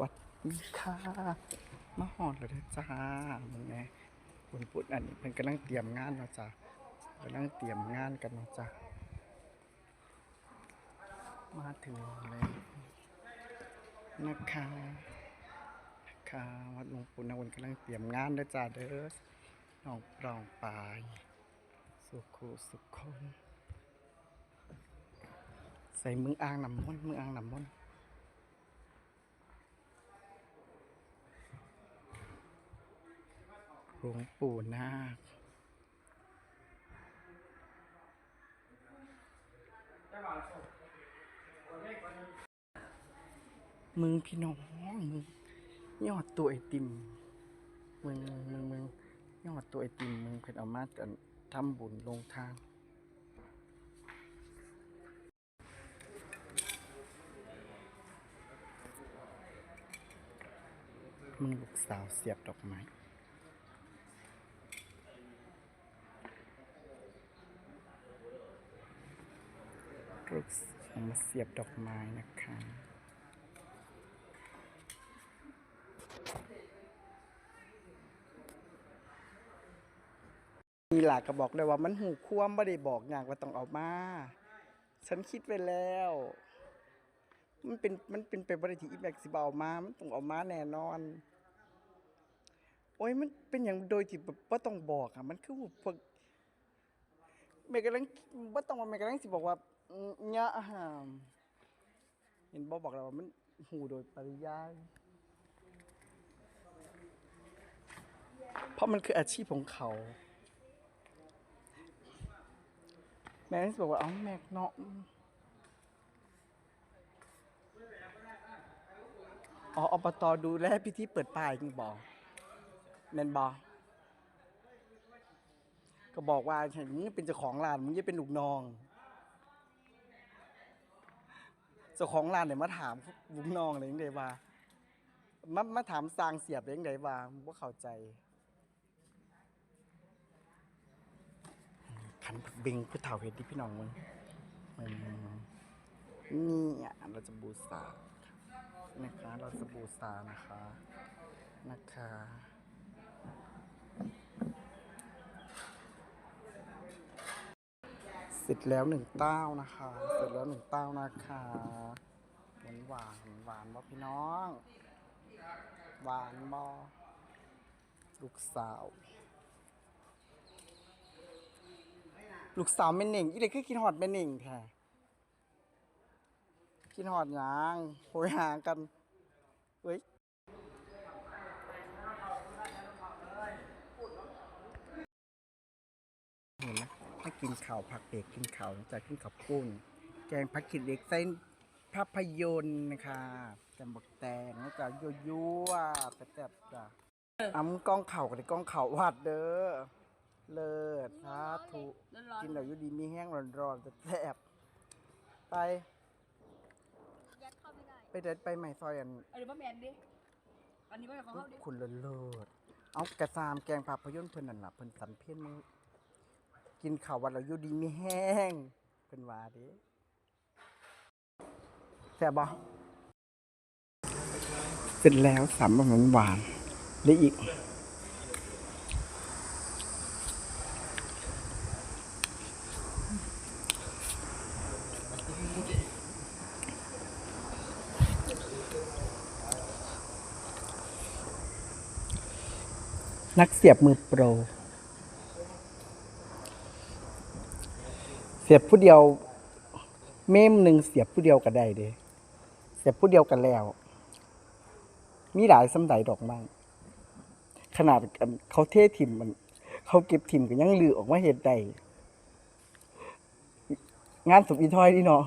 วัดดีค่ะมาหอดเลยจ้ามึงไงคุณปุดอันนี้เพิ่นกำลังเตรียมงานเนาะจ้ะกำลังเตรียมงานกันเนาะจ้ะมาถึงเลยนะคะค่ะวัดหลวงปู่นวนกำลังเตรียมงานเด้อจ้าเด้อน้องปรองปายสุขุสุขคน ใส่มืออ่างน้ำมนต์มืออ่างน้ำมนต์ หลวงปู่นาคมึงพี่น้องมึงยอดตัวไอติมมึงมึงมึงยอดตัวไอติมมึงเพิ่นเอามากันทำบุญลงทางมึงลูกสาวเสียบดอกไม้ ลูกมาเสียบดอกไม้นะคะมีหลากก็บอกเลยว่ามันหูควมไม่ได้บอกอย่างว่าต้องเอามา ฉันคิดไว้แล้ว มันเป็นมันเป็นไปบริที่อีแม็กสิบเอามา มันต้องเอามาแน่นอน โอ้ยมันเป็นอย่างโดยที่แบบว่าต้องบอกอะมันคือพวกเมกำลังว่าต้องว่าเมกำลังสิบอกว่า ยอะฮามเห็นบอบอกแล้วว่ามันหูโดยปริยายเพราะมันคืออาชีพของเขา แม่ก็บอกว่า เอ้าแม็กเนาะอ๋ออบตดูแลพิธีเปิดป่ายจริงบอกแม่นบอก็บอกว่าฉันมึงเป็นเจ้าของร้านมึงจะเป็นลูกน้อง เจ้าของร้านเนี่ยมาถามลูกน้องอะไรยังไงว่ามามาถามสร้างเสียบอะไรยังไงว่าว่าเข้าใจขันผักเบงผู้เฒ่าเห็ดที่พี่น้องมึงมึงมึงมึงนี่อะเราจะบูชานะคะ เราจะบูชานะคะนะคะ เสร็จแล้วหนึ่งเต้านะคะ เสร็จแล้วหนึ่งเต้านะคะหวานหวานหวานบ่พี่น้อง หวานบ่ลูกสาว ลูกสาวแม่เน่งอีเด็กคือกินหอดแม่เน่งแท้กินหอดหยางโหยหางกันเว้ย เห็นไหมให้ กินข่าวผักเด็กกินข่าวจะกินข้าวปุ้น แกงผักขิดเด็กใส่ภาพยนตร์นะคะแกงบักแตงแล้วก็ยั่วยั่วๆแซ่บๆจ้ะอำกล้องเข่ากับกล้องเข่าวัดเด้อเลิศสาธุกินแล้วอยู่ดีมีแห้งร้อนๆจะแซ่บไปยัดเข้าไม่ได้ไปเดินไปใหม่ซอยอันอันนี้ว่าแมนดิอันนี้ว่าของเขาดิคุณเลิศเลิศเอากระซามแกงภาพยนตร์เพิ่นนั่นล่ะเพิ่นสันเพี้ยนมือ กินข้าววันแล้วอยู่ดีมีแห้งเพิ่นว่าด้แซ่บบ่เสร็จแล้วสามหวานหวานๆและอีกนักเสียบมือโปร สียบผู้เดียว เมมหนึ่งเสียบผู้เดียวก็ได้เด้เสียบผู้เดียวกันแล้ว มีหลายสำไดดอกไม้ขนาดเขาเทถิ่มมัน เขาเก็บถิ่มก็ยังลือออกมาเห็ดได้งานสุบอีทอยนี่เนาะ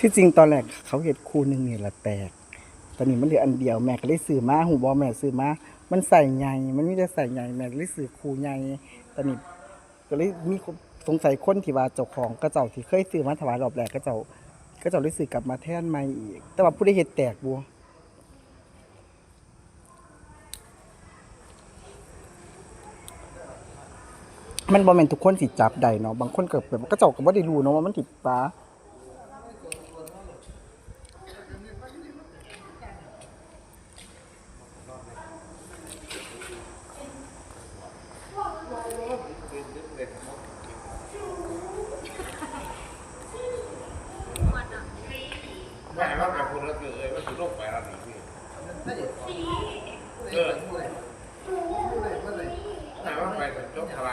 ที่จริงตอนแรกเขาเห็ดคู่หนึ่งนี่แหละแตก ตอนนี้มันเหลืออันเดียวแม่ก็เลยซื้อมาหูบอแม่ซื้อมามันใส่ใหญ่มันไมีแต่ใส่ใหญ่แม่นเลยซื้อคู่ใหญ่ตอนนี้ก็เลยมีสงสัยคนที่ว่าเจ้าของก็เจ้าที่เคยซื้อมาถวายรอบแรกก็เจ้าก็เจ้าเลยซื้อกลับมาแทนใหม่อีก แต่ว่าผู้ได้เฮ็ดแตกบัวมันบ่แมนทุกคนสิจับได้เนาะบางคนเก็แบบก็เจ้าก็บ่ได้รู้เนาะว่ามันติดปลา ไม่ว่าแบบคนละเกิดเลยว่าถือโรคไปแล้วนี่เออแต่ว่าไปแต่จบทลา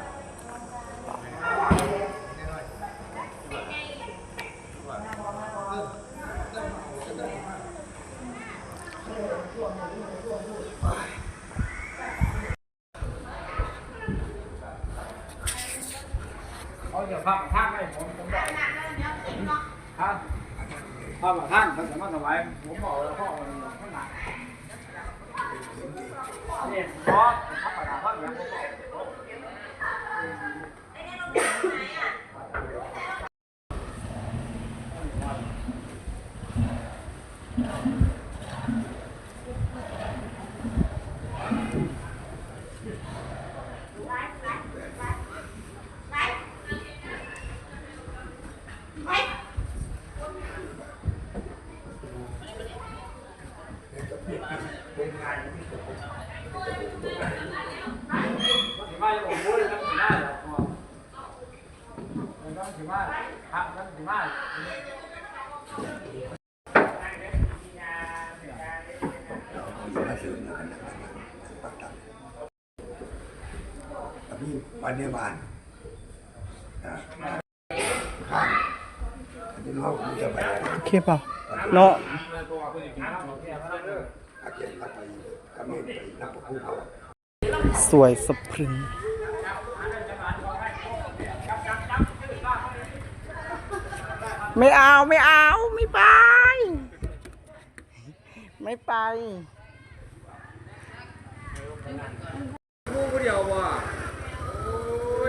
วมันเป็นรอดเขาจะพักทางให้ผมผมบอกครับพักทางเขาจะมาถวายผมบอกแล้วพ่อมันข้างหน้านี่เพราะพักประดาพักอย่างผมบอก สิมาจะผมพูดเลยครับสิมาหรอกมันต้องสิมาครับมั นี่วันเดียบานอ่าข้างอันนี้เราคุยกันไปโอเคเปล่าเนาะอาเกียสับเมนไปนักผู้เขาสวยสะพรึง ไม่เอาไม่เอาไม่ไป ไม่ไปกูเดียวว่ะโอ้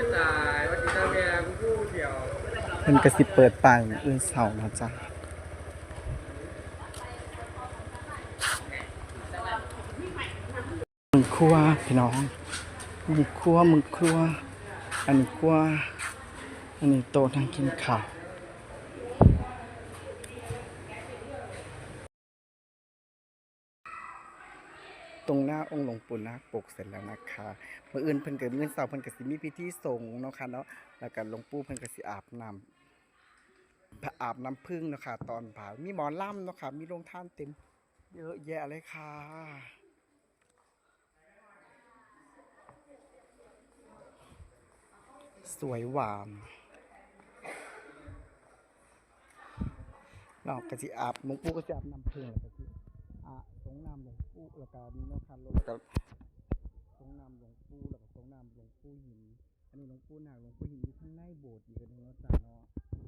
ยตายวันนี้ตาแม่กูเดียวมันกระสิบเปิดไปเอื่นเสาร์นะจ๊ะมึงครัวพี่น้องมึงครัวมึงครัวอันนี้ครัวอันนี้โต๊ะนั่งกินข้าว ตรงหน้าองค์หลวงปู่นาคปกเสร็จแล้วนะคะเมื่ออื่นเพิ่นเกิดมื่อเสาร์เพิ่นก็สิมีพิธีสงฆ์เนาะค่ะเนาะแล้วก็หลวงปู่เพิ่นก็สิอาบน้ำพระอาบน้ำพึ่งเนาะค่ะตอนเผามีหมอลำเนาะค่ะมีโรงท่านเต็ม เยอะแยะเลยค่ะสวยหวานเราก็สิอาบหลวงปู่ก็สิอาบน้ำพึ่งแล้วก็สิอาสงน้ำหลวงปู่ แล้วก็มีน้องคันรถก็ทรงนำหลวงปู่แล้วก็ทรงนำหลวงปู่หิน อันนี้หลวงปู่หนักหลวงปู่หินอยู่ข้างในโบสถ์อีกอันหนึ่เนาะจ้าเนาะ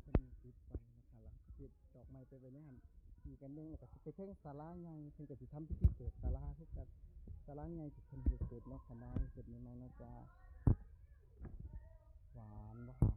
จะมีติดไฟนะคะหลังติดดอกไม้ไปไปนี่ยมีกันเนื่องแล้วก็ไปเพ่งสาราใหญ่เพิ่นก็สิทำพิธีเปิดสาราคือกันศาราใหญ่ที่เป็นนเฮ็ดเสร็จเนาะคณะเสร็จใหม่ๆนะจ้าหวานบ่